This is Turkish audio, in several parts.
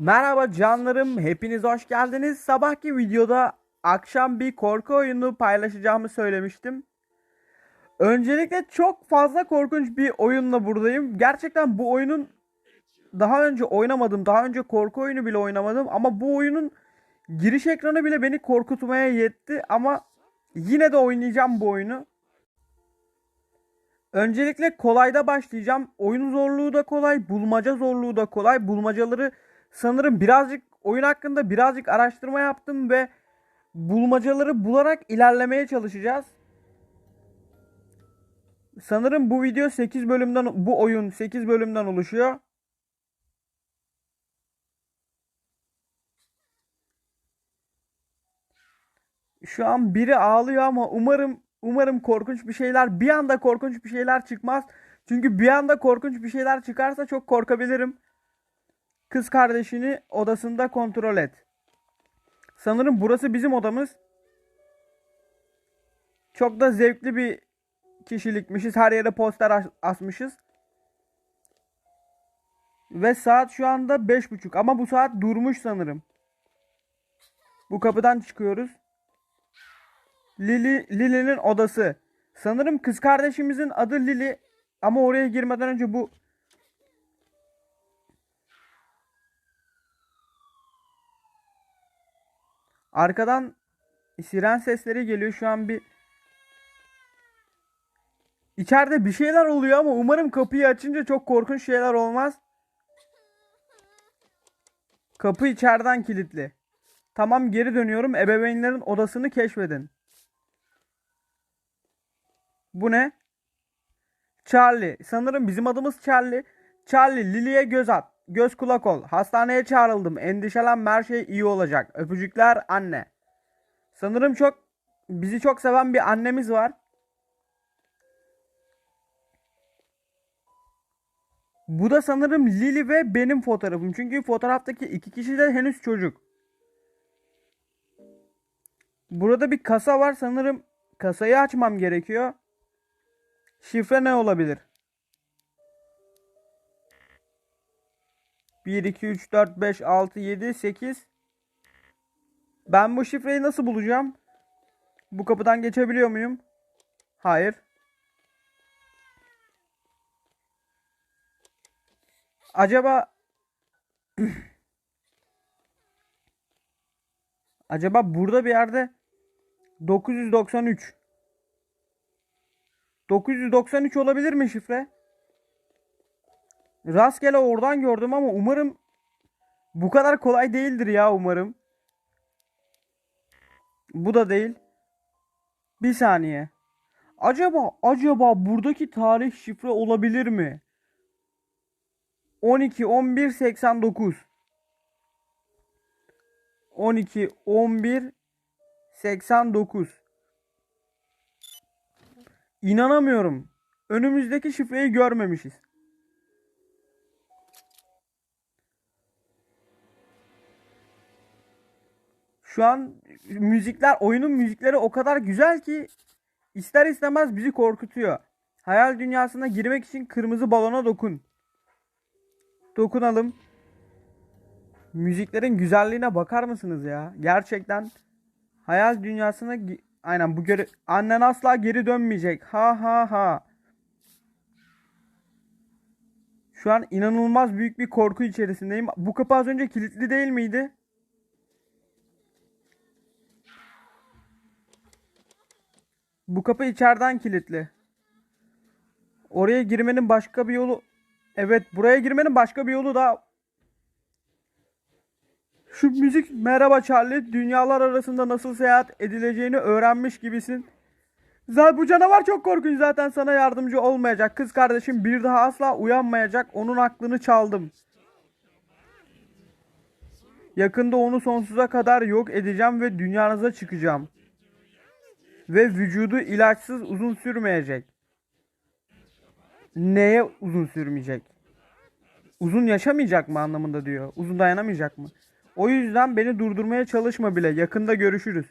Merhaba canlarım, hepiniz hoş geldiniz. Sabahki videoda akşam bir korku oyunu paylaşacağımı söylemiştim. Öncelikle çok fazla korkunç bir oyunla buradayım. Gerçekten bu oyunun daha önce oynamadım, daha önce korku oyunu bile oynamadım ama bu oyunun giriş ekranı bile beni korkutmaya yetti ama yine de oynayacağım bu oyunu. Öncelikle kolayda başlayacağım. Oyun zorluğu da kolay, bulmaca zorluğu da kolay. Bulmacaları sanırım birazcık oyun hakkında birazcık araştırma yaptım ve bulmacaları bularak ilerlemeye çalışacağız. Sanırım bu video 8 bölümden bu oyun 8 bölümden oluşuyor. Şu an biri ağlıyor ama umarım umarım korkunç bir şeyler bir anda korkunç bir şeyler çıkmaz. Çünkü bir anda korkunç bir şeyler çıkarsa çok korkabilirim. Kız kardeşini odasında kontrol et. Sanırım burası bizim odamız. Çok da zevkli bir kişilikmişiz. Her yere poster as- asmışız. Ve saat şu anda 5.30 ama bu saat durmuş sanırım. Bu kapıdan çıkıyoruz. Lili Lili'nin odası. Sanırım kız kardeşimizin adı Lili ama oraya girmeden önce bu Arkadan siren sesleri geliyor. Şu an bir İçeride bir şeyler oluyor ama umarım kapıyı açınca çok korkunç şeyler olmaz. Kapı içeriden kilitli. Tamam geri dönüyorum. Ebeveynlerin odasını keşfedin. Bu ne? Charlie. Sanırım bizim adımız Charlie. Charlie, Lily'e göz at. Göz kulak ol. Hastaneye çağrıldım. Endişelenme her şey iyi olacak. Öpücükler anne. Sanırım çok bizi çok seven bir annemiz var. Bu da sanırım Lily ve benim fotoğrafım. Çünkü fotoğraftaki iki kişi de henüz çocuk. Burada bir kasa var. Sanırım kasayı açmam gerekiyor. Şifre ne olabilir? 1, 2, 3, 4, 5, 6, 7, 8. Ben bu şifreyi nasıl bulacağım? Bu kapıdan geçebiliyor muyum? Hayır. Acaba Acaba burada bir yerde 993 993 olabilir mi şifre? Rastgele oradan gördüm ama umarım bu kadar kolay değildir ya umarım. Bu da değil. Bir saniye. Acaba acaba buradaki tarih şifre olabilir mi? 12 11 89 12 11 89 İnanamıyorum. Önümüzdeki şifreyi görmemişiz. Şu an müzikler, oyunun müzikleri o kadar güzel ki ister istemez bizi korkutuyor. Hayal dünyasına girmek için kırmızı balona dokun. Dokunalım. Müziklerin güzelliğine bakar mısınız ya? Gerçekten hayal dünyasına aynen bu göre annen asla geri dönmeyecek. Ha ha ha. Şu an inanılmaz büyük bir korku içerisindeyim. Bu kapı az önce kilitli değil miydi? Bu kapı içeriden kilitli. Oraya girmenin başka bir yolu Evet, buraya girmenin başka bir yolu da şu müzik merhaba Charlie dünyalar arasında nasıl seyahat edileceğini öğrenmiş gibisin. Zaten bu canavar çok korkunç zaten sana yardımcı olmayacak. Kız kardeşim bir daha asla uyanmayacak. Onun aklını çaldım. Yakında onu sonsuza kadar yok edeceğim ve dünyanıza çıkacağım. Ve vücudu ilaçsız uzun sürmeyecek. Neye uzun sürmeyecek? Uzun yaşamayacak mı anlamında diyor. Uzun dayanamayacak mı? O yüzden beni durdurmaya çalışma bile. Yakında görüşürüz.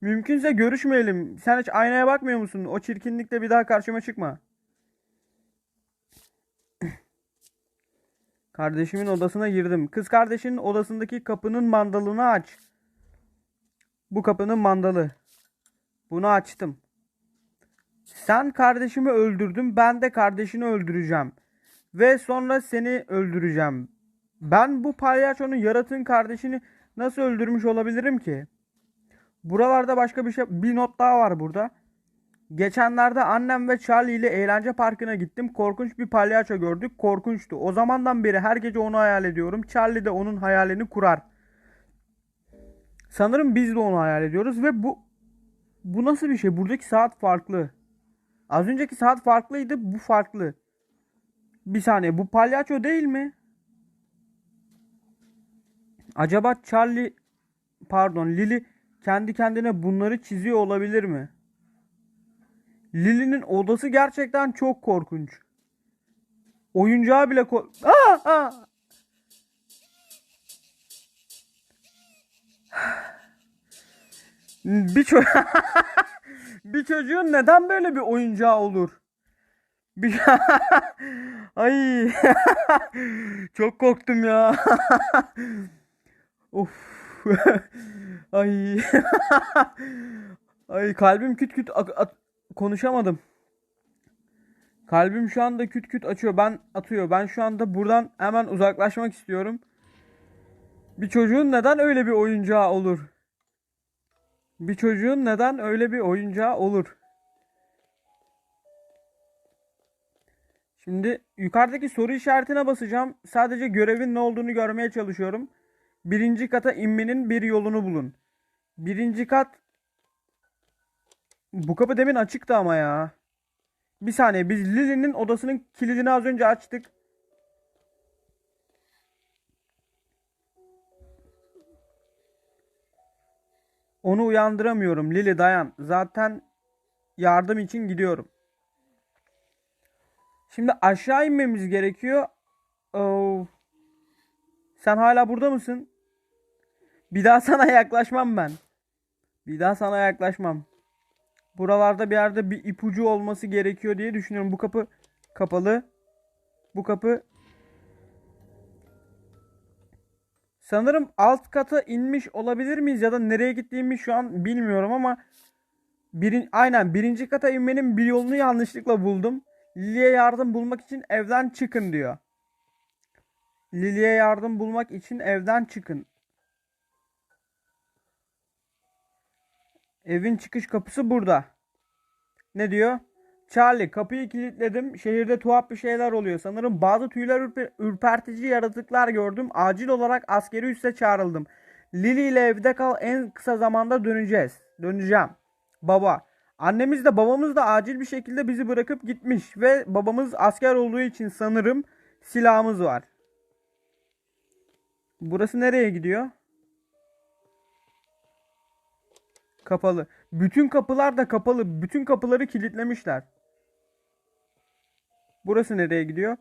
Mümkünse görüşmeyelim. Sen hiç aynaya bakmıyor musun? O çirkinlikle bir daha karşıma çıkma. Kardeşimin odasına girdim. Kız kardeşinin odasındaki kapının mandalını aç. Bu kapının mandalı. Bunu açtım. Sen kardeşimi öldürdün, ben de kardeşini öldüreceğim. Ve sonra seni öldüreceğim. Ben bu palyaçonun yaratığın kardeşini nasıl öldürmüş olabilirim ki? Buralarda başka bir şey, bir not daha var burada. Geçenlerde annem ve Charlie ile eğlence parkına gittim. Korkunç bir palyaço gördük. Korkunçtu. O zamandan beri her gece onu hayal ediyorum. Charlie de onun hayalini kurar. Sanırım biz de onu hayal ediyoruz ve bu bu nasıl bir şey? Buradaki saat farklı. Az önceki saat farklıydı, bu farklı. Bir saniye, bu palyaço değil mi? Acaba Charlie pardon Lily kendi kendine bunları çiziyor olabilir mi? Lily'nin odası gerçekten çok korkunç. Oyuncağı bile kork... Aa, aa! Bir ço- bir çocuğun neden böyle bir oyuncağı olur? Bir Ay. Çok korktum ya. of. Ay. Ay kalbim küt küt konuşamadım. Kalbim şu anda küt küt açıyor. Ben atıyor. Ben şu anda buradan hemen uzaklaşmak istiyorum. Bir çocuğun neden öyle bir oyuncağı olur? Bir çocuğun neden öyle bir oyuncağı olur? Şimdi yukarıdaki soru işaretine basacağım. Sadece görevin ne olduğunu görmeye çalışıyorum. Birinci kata inmenin bir yolunu bulun. Birinci kat... Bu kapı demin açıktı ama ya. Bir saniye biz Lily'nin odasının kilidini az önce açtık. Onu uyandıramıyorum. Lily dayan. Zaten yardım için gidiyorum. Şimdi aşağı inmemiz gerekiyor. Oo. Sen hala burada mısın? Bir daha sana yaklaşmam ben. Bir daha sana yaklaşmam. Buralarda bir yerde bir ipucu olması gerekiyor diye düşünüyorum. Bu kapı kapalı. Bu kapı Sanırım alt kata inmiş olabilir miyiz ya da nereye gittiğimi şu an bilmiyorum ama birin, aynen birinci kata inmenin bir yolunu yanlışlıkla buldum. Lily'e yardım bulmak için evden çıkın diyor. Lily'e yardım bulmak için evden çıkın. Evin çıkış kapısı burada. Ne diyor? Charlie kapıyı kilitledim. Şehirde tuhaf bir şeyler oluyor. Sanırım bazı tüyler ürpe- ürpertici yaratıklar gördüm. Acil olarak askeri üsse çağrıldım. Lily ile evde kal en kısa zamanda döneceğiz. Döneceğim. Baba. Annemiz de babamız da acil bir şekilde bizi bırakıp gitmiş. Ve babamız asker olduğu için sanırım silahımız var. Burası nereye gidiyor? Kapalı. Bütün kapılar da kapalı. Bütün kapıları kilitlemişler. Burası nereye gidiyor?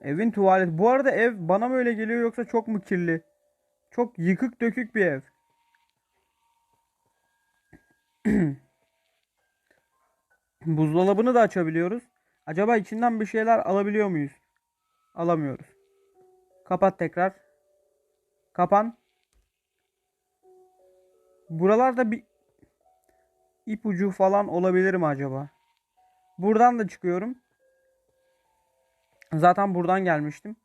Evin tuvalet. Bu arada ev bana mı öyle geliyor yoksa çok mu kirli? Çok yıkık dökük bir ev. Buzdolabını da açabiliyoruz. Acaba içinden bir şeyler alabiliyor muyuz? Alamıyoruz. Kapat tekrar. Kapan. Buralarda bir ipucu falan olabilir mi acaba? Buradan da çıkıyorum. Zaten buradan gelmiştim.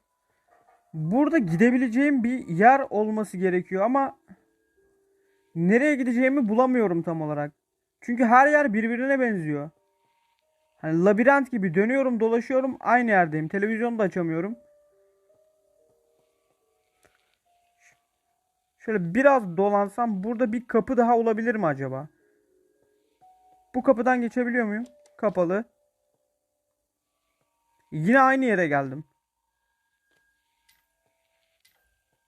Burada gidebileceğim bir yer olması gerekiyor ama nereye gideceğimi bulamıyorum tam olarak. Çünkü her yer birbirine benziyor. Hani labirent gibi dönüyorum, dolaşıyorum, aynı yerdeyim. Televizyonu da açamıyorum. Şöyle biraz dolansam burada bir kapı daha olabilir mi acaba? Bu kapıdan geçebiliyor muyum? Kapalı. Yine aynı yere geldim.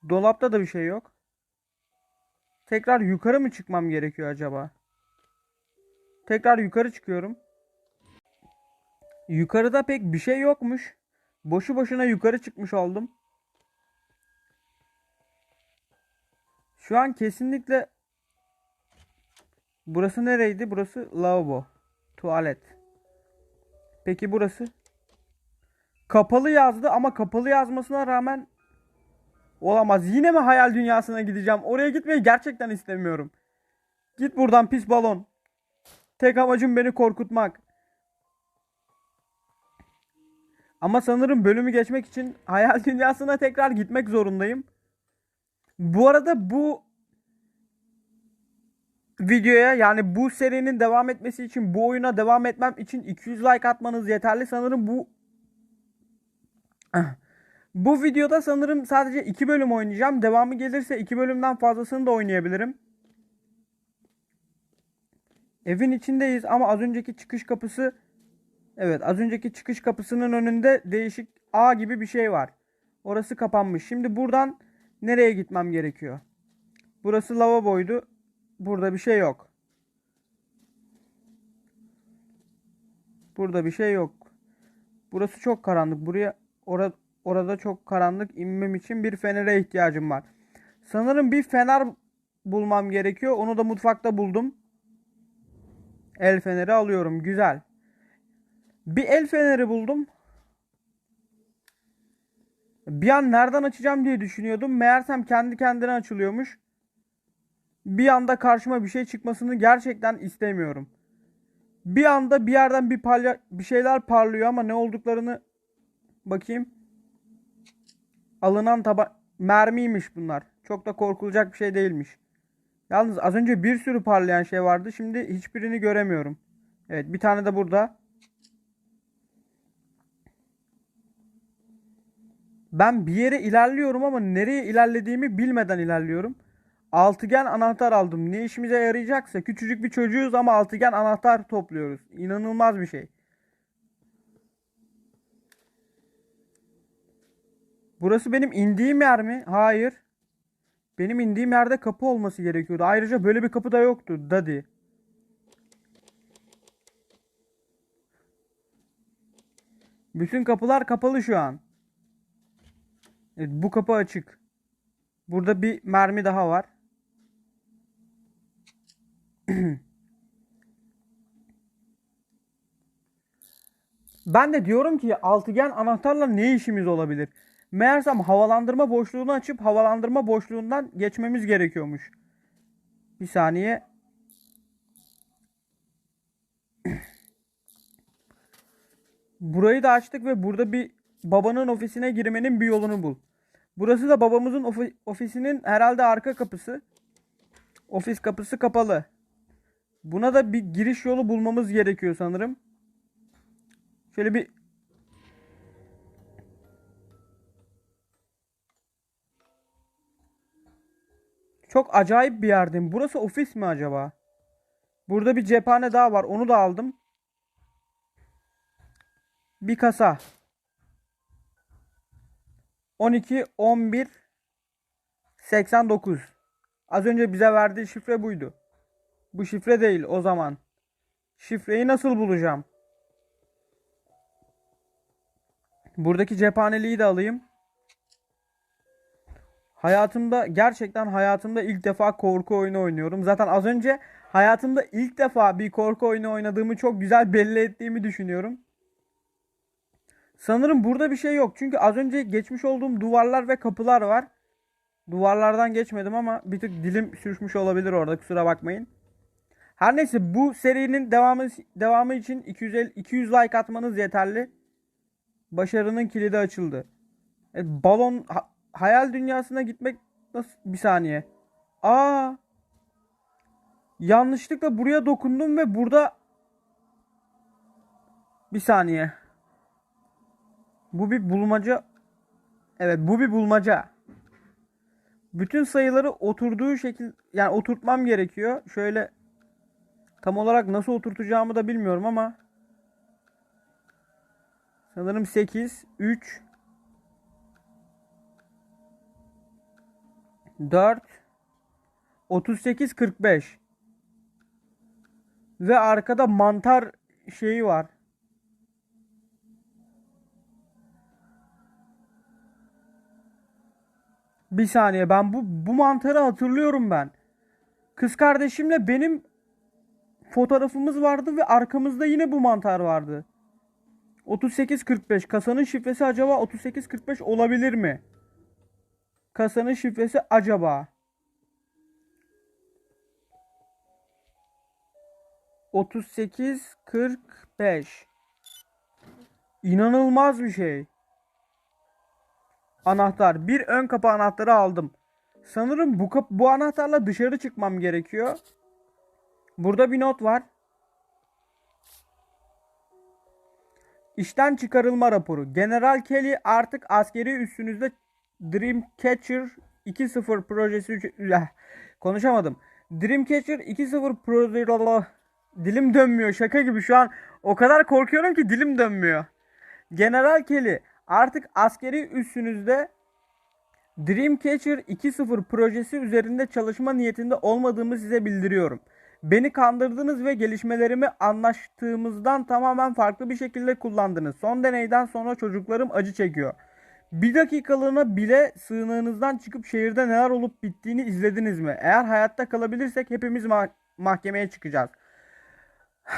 Dolapta da bir şey yok. Tekrar yukarı mı çıkmam gerekiyor acaba? Tekrar yukarı çıkıyorum. Yukarıda pek bir şey yokmuş. Boşu boşuna yukarı çıkmış oldum. Şu an kesinlikle Burası nereydi? Burası lavabo. Tuvalet. Peki burası? kapalı yazdı ama kapalı yazmasına rağmen olamaz. Yine mi hayal dünyasına gideceğim? Oraya gitmeyi gerçekten istemiyorum. Git buradan pis balon. Tek amacım beni korkutmak. Ama sanırım bölümü geçmek için hayal dünyasına tekrar gitmek zorundayım. Bu arada bu videoya yani bu serinin devam etmesi için bu oyuna devam etmem için 200 like atmanız yeterli. Sanırım bu bu videoda sanırım sadece 2 bölüm oynayacağım. Devamı gelirse 2 bölümden fazlasını da oynayabilirim. Evin içindeyiz ama az önceki çıkış kapısı Evet az önceki çıkış kapısının önünde değişik A gibi bir şey var. Orası kapanmış. Şimdi buradan nereye gitmem gerekiyor? Burası lavaboydu. Burada bir şey yok. Burada bir şey yok. Burası çok karanlık. Buraya orada orada çok karanlık inmem için bir fenere ihtiyacım var. Sanırım bir fener bulmam gerekiyor. Onu da mutfakta buldum. El feneri alıyorum. Güzel. Bir el feneri buldum. Bir an nereden açacağım diye düşünüyordum. Meğersem kendi kendine açılıyormuş. Bir anda karşıma bir şey çıkmasını gerçekten istemiyorum. Bir anda bir yerden bir palya bir şeyler parlıyor ama ne olduklarını bakayım. Alınan taba mermiymiş bunlar. Çok da korkulacak bir şey değilmiş. Yalnız az önce bir sürü parlayan şey vardı. Şimdi hiçbirini göremiyorum. Evet bir tane de burada. Ben bir yere ilerliyorum ama nereye ilerlediğimi bilmeden ilerliyorum. Altıgen anahtar aldım. Ne işimize yarayacaksa küçücük bir çocuğuz ama altıgen anahtar topluyoruz. İnanılmaz bir şey. Burası benim indiğim yer mi? Hayır. Benim indiğim yerde kapı olması gerekiyordu. Ayrıca böyle bir kapı da yoktu. Daddy. Bütün kapılar kapalı şu an. Evet, bu kapı açık. Burada bir mermi daha var. ben de diyorum ki altıgen anahtarla ne işimiz olabilir? Meğersem havalandırma boşluğunu açıp havalandırma boşluğundan geçmemiz gerekiyormuş. Bir saniye. Burayı da açtık ve burada bir babanın ofisine girmenin bir yolunu bul. Burası da babamızın ofi- ofisinin herhalde arka kapısı. Ofis kapısı kapalı. Buna da bir giriş yolu bulmamız gerekiyor sanırım. Şöyle bir Çok acayip bir yerdeyim. Burası ofis mi acaba? Burada bir cephane daha var. Onu da aldım. Bir kasa. 12 11 89. Az önce bize verdiği şifre buydu. Bu şifre değil o zaman. Şifreyi nasıl bulacağım? Buradaki cephaneliği de alayım. Hayatımda gerçekten hayatımda ilk defa korku oyunu oynuyorum. Zaten az önce hayatımda ilk defa bir korku oyunu oynadığımı çok güzel belli ettiğimi düşünüyorum. Sanırım burada bir şey yok. Çünkü az önce geçmiş olduğum duvarlar ve kapılar var. Duvarlardan geçmedim ama bir tık dilim sürüşmüş olabilir orada. Kusura bakmayın. Her neyse bu serinin devamı devamı için 250 200 like atmanız yeterli. Başarının kilidi açıldı. Evet, balon ha- hayal dünyasına gitmek nasıl bir saniye. Aa! Yanlışlıkla buraya dokundum ve burada bir saniye. Bu bir bulmaca. Evet, bu bir bulmaca. Bütün sayıları oturduğu şekil yani oturtmam gerekiyor. Şöyle tam olarak nasıl oturtacağımı da bilmiyorum ama sanırım 8 3 4 38 45 ve arkada mantar şeyi var. Bir saniye ben bu bu mantarı hatırlıyorum ben. Kız kardeşimle benim fotoğrafımız vardı ve arkamızda yine bu mantar vardı. 3845 kasanın şifresi acaba 3845 olabilir mi? Kasanın şifresi acaba 3845 İnanılmaz bir şey. Anahtar. Bir ön kapı anahtarı aldım. Sanırım bu kap bu anahtarla dışarı çıkmam gerekiyor. Burada bir not var. İşten çıkarılma raporu. General Kelly artık askeri üssünüzde Dreamcatcher 2.0 projesi üc- konuşamadım. Dreamcatcher 2.0 projesi dilim dönmüyor şaka gibi şu an o kadar korkuyorum ki dilim dönmüyor. General Kelly artık askeri üssünüzde Dreamcatcher 2.0 projesi üzerinde çalışma niyetinde olmadığımı size bildiriyorum. Beni kandırdınız ve gelişmelerimi anlaştığımızdan tamamen farklı bir şekilde kullandınız. Son deneyden sonra çocuklarım acı çekiyor. Bir dakikalığına bile sığınığınızdan çıkıp şehirde neler olup bittiğini izlediniz mi? Eğer hayatta kalabilirsek hepimiz ma- mahkemeye çıkacağız.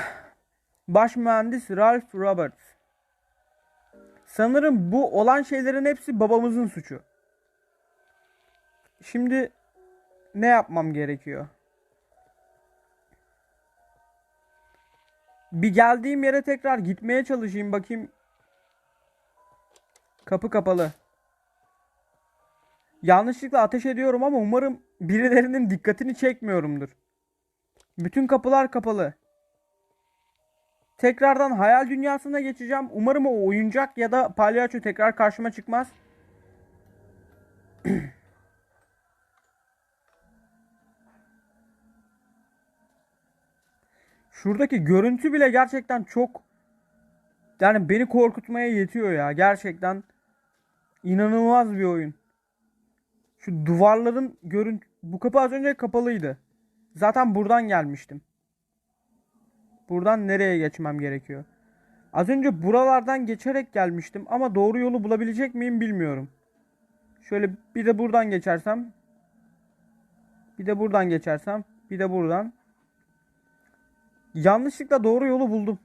Baş mühendis Ralph Roberts. Sanırım bu olan şeylerin hepsi babamızın suçu. Şimdi ne yapmam gerekiyor? Bir geldiğim yere tekrar gitmeye çalışayım bakayım. Kapı kapalı. Yanlışlıkla ateş ediyorum ama umarım birilerinin dikkatini çekmiyorumdur. Bütün kapılar kapalı. Tekrardan hayal dünyasına geçeceğim. Umarım o oyuncak ya da palyaço tekrar karşıma çıkmaz. Şuradaki görüntü bile gerçekten çok yani beni korkutmaya yetiyor ya. Gerçekten inanılmaz bir oyun. Şu duvarların görüntü bu kapı az önce kapalıydı. Zaten buradan gelmiştim. Buradan nereye geçmem gerekiyor? Az önce buralardan geçerek gelmiştim ama doğru yolu bulabilecek miyim bilmiyorum. Şöyle bir de buradan geçersem. Bir de buradan geçersem. Bir de buradan. Yanlışlıkla doğru yolu buldum.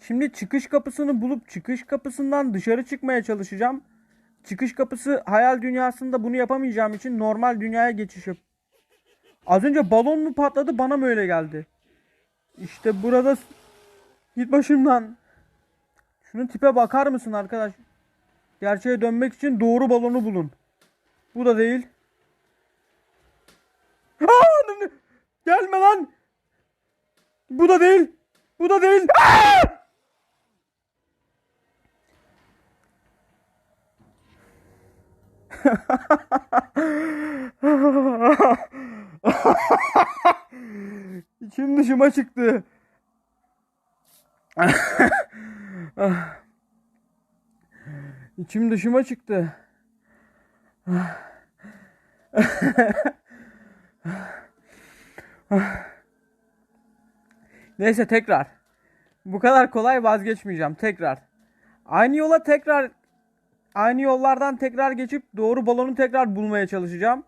Şimdi çıkış kapısını bulup çıkış kapısından dışarı çıkmaya çalışacağım. Çıkış kapısı hayal dünyasında bunu yapamayacağım için normal dünyaya geçiş. Az önce balon mu patladı bana mı öyle geldi? İşte burada git başımdan. Şunun tipe bakar mısın arkadaş? Gerçeğe dönmek için doğru balonu bulun. Bu da değil. Aa, Gelme lan. Bu da değil. Bu da değil. Aa! İçim dışıma çıktı. İçim dışıma çıktı. Neyse tekrar. Bu kadar kolay vazgeçmeyeceğim. Tekrar. Aynı yola tekrar aynı yollardan tekrar geçip doğru balonu tekrar bulmaya çalışacağım.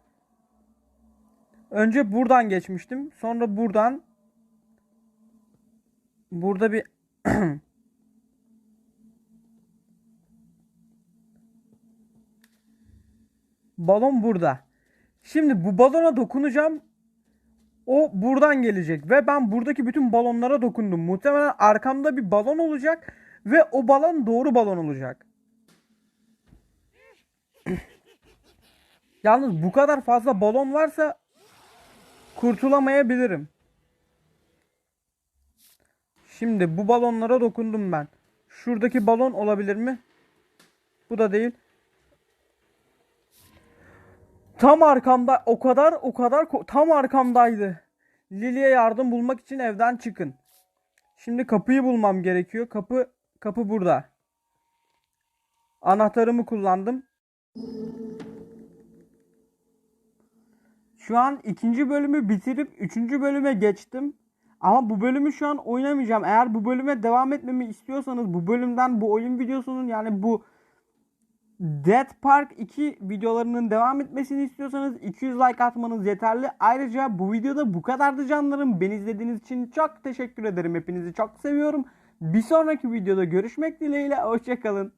Önce buradan geçmiştim. Sonra buradan burada bir balon burada. Şimdi bu balona dokunacağım. O buradan gelecek ve ben buradaki bütün balonlara dokundum. Muhtemelen arkamda bir balon olacak ve o balon doğru balon olacak. Yalnız bu kadar fazla balon varsa kurtulamayabilirim. Şimdi bu balonlara dokundum ben. Şuradaki balon olabilir mi? Bu da değil. Tam arkamda o kadar o kadar tam arkamdaydı. Lily'e yardım bulmak için evden çıkın. Şimdi kapıyı bulmam gerekiyor. Kapı kapı burada. Anahtarımı kullandım. Şu an ikinci bölümü bitirip üçüncü bölüme geçtim. Ama bu bölümü şu an oynamayacağım. Eğer bu bölüme devam etmemi istiyorsanız bu bölümden bu oyun videosunun yani bu Dead Park 2 videolarının devam etmesini istiyorsanız 200 like atmanız yeterli. Ayrıca bu videoda bu kadardı canlarım. Beni izlediğiniz için çok teşekkür ederim. Hepinizi çok seviyorum. Bir sonraki videoda görüşmek dileğiyle. Hoşçakalın.